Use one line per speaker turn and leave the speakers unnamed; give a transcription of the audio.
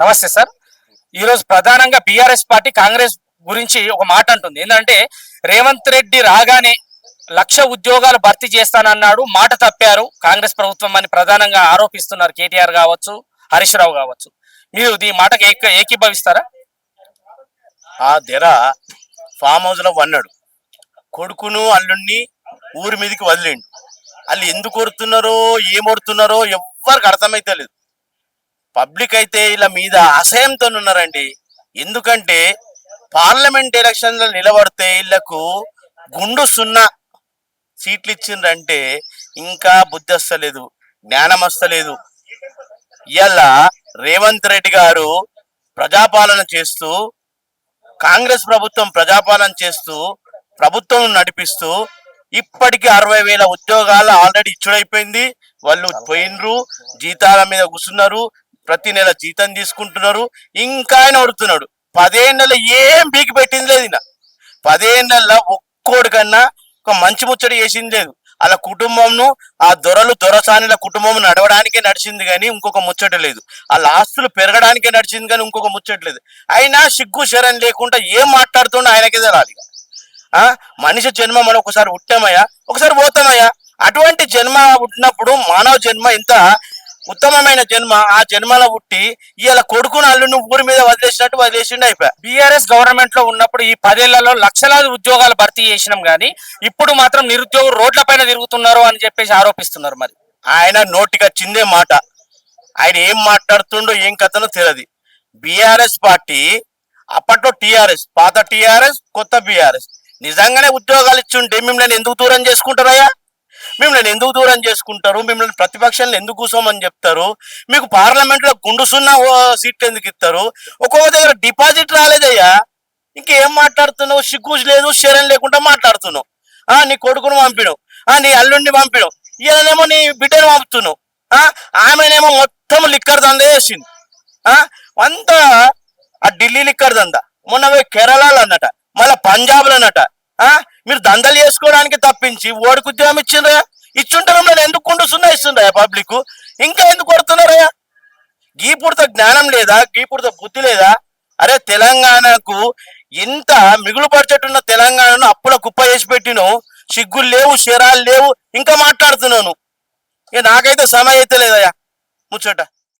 నమస్తే సార్. ఈరోజు ప్రధానంగా బీఆర్ఎస్ పార్టీ కాంగ్రెస్ గురించి ఒక మాట అంటుంది. ఏంటంటే రేవంత్ రెడ్డి రాగానే లక్ష ఉద్యోగాలు భర్తీ చేస్తానన్నాడు మాట తప్పారు. కాంగ్రెస్ ప్రభుత్వం అని ప్రధానంగా ఆరోపిస్తున్నారు కేటీఆర్ కావచ్చు హరీష్ రావు కావచ్చు. మీరు ఈ మాటకి ఏక- ఏకీభవిస్తారా?
ఆ ధర ఫామ్ హౌస్లో వన్నాడు కొడుకును అల్లుణ్ణి ఊరి మీదకి వదిలిండు. వాళ్ళు ఎందుకు కొడుతున్నారో ఏం కొడుతున్నారో ఎవ్వరికి అర్థమైతే లేదు పబ్లిక్ అయితే ఇలా మీద అసహ్యంతో ఉన్నారండి ఎందుకంటే పార్లమెంట్ ఎలక్షన్లో నిలబడితే వీళ్ళకు గుండు సున్నా సీట్లు ఇచ్చిండ్రంటే ఇంకా బుద్ధి వస్తలేదు జ్ఞానం వస్తలేదు ఇవాళ రేవంత్ రెడ్డి గారు ప్రజాపాలన చేస్తూ కాంగ్రెస్ ప్రభుత్వం ప్రజాపాలన చేస్తూ ప్రభుత్వం నడిపిస్తూ ఇప్పటికీ అరవై వేల ఉద్యోగాలు ఆల్రెడీ ఇచ్చుడైపోయింది. వాళ్ళు పోయినరు జీతాల మీద కూర్చున్నారు ప్రతి నెల జీతం తీసుకుంటున్నారు ఇంకా ఆయన పడుతున్నాడు పదేళ్ళలో ఏం బీకి పెట్టింది లేదు ఈయన. పదేళ్ళల్లో ఒక్కోడి కన్నా ఒక మంచి ముచ్చట చేసింది లేదు. అలా కుటుంబంను ఆ దొరలు దొరసానిల కుటుంబం నడవడానికే నడిచింది కానీ ఇంకొక ముచ్చట లేదు. వాళ్ళ ఆస్తులు పెరగడానికే నడిచింది కానీ ఇంకొక ముచ్చట లేదు. అయినా సిగ్గు శరం లేకుండా ఏం మాట్లాడుతుండో ఆయనకే తెలాలి ఆ? మనిషి జన్మ మనం ఒకసారి పుట్టామయ్యా ఒకసారి పోతామయ్యా? అటువంటి జన్మ పుట్టినప్పుడు మానవ జన్మ ఇంత ఉత్తమమైన జన్మ ఆ జన్మలో పుట్టి ఇవాళ కొడుకును అల్లును ఊరి మీద వదిలేసినట్టు వదిలేసిండు అయిపోయా
బీఆర్ఎస్ గవర్నమెంట్లో ఉన్నప్పుడు ఈ పదేళ్ళలో లక్షలాది ఉద్యోగాలు భర్తీ చేసినాం కానీ ఇప్పుడు మాత్రం నిరుద్యోగులు రోడ్ల పైన తిరుగుతున్నారు అని చెప్పేసి ఆరోపిస్తున్నారు మరి.
ఆయన నోటికొచ్చిందే మాట. ఆయన ఏం మాట్లాడుతుండో ఏం కథనో తెలియదు బీఆర్ఎస్ పార్టీ అప్పట్లో టిఆర్ఎస్ పాత టీఆర్ఎస్ కొత్త బీఆర్ఎస్. నిజంగానే ఉద్యోగాలు ఇచ్చుంటే మిమ్మల్ని ఎందుకు దూరం చేసుకుంటారయ్యా మిమ్మల్ని ఎందుకు దూరం చేసుకుంటారు? మిమ్మల్ని ప్రతిపక్షాలను ఎందుకు కూర్చోమని చెప్తారు? మీకు పార్లమెంట్లో గుండుసున్న గుండు సున్నా ఓ సీట్లు ఎందుకు ఇస్తారు? ఒక్కొక్క దగ్గర డిపాజిట్ రాలేదయ్యా. ఇంకేం మాట్లాడుతున్నావు? సిగ్గుజ్ లేదు శరణ్ లేకుండా మాట్లాడుతున్నావు. ఆ నీ కొడుకును పంపిడు. ఆ నీ అల్లుడిని పంపినావు ఈయననేమో నీ బిడ్డను పంపుతున్నావు. ఆ ఆమెనేమో మొత్తం లిక్కర్ దంద వేసింది ఆ అంతా ఆ ఢిల్లీ లిక్కర్ దంద. మొన్న కేరళలో అన్నట. మళ్ళా పంజాబ్లో అన్నట. ఆ మీరు దందలు చేసుకోవడానికి తప్పించి ఓడికి ఉద్యోగం ఇచ్చిండ్రా? ఇచ్చుంటారు నేను ఎందుకు కుండుస్తున్నా ఇస్తుండ్రా పబ్లిక్? ఇంకా ఎందుకు కొడుతున్నారయ్యా గీపుడితో జ్ఞానం లేదా? గీపుడితో బుద్ధి లేదా? అరే తెలంగాణకు ఇంత మిగులు పడిచేట్టున్న తెలంగాణను అప్పుల కుప్ప చేసి పెట్టిను సిగ్గులు లేవు శరాలు లేవు ఇంకా మాట్లాడుతున్నాను. ఇక నాకైతే సమయం అయితే లేదయ్యా. ముచ్చట.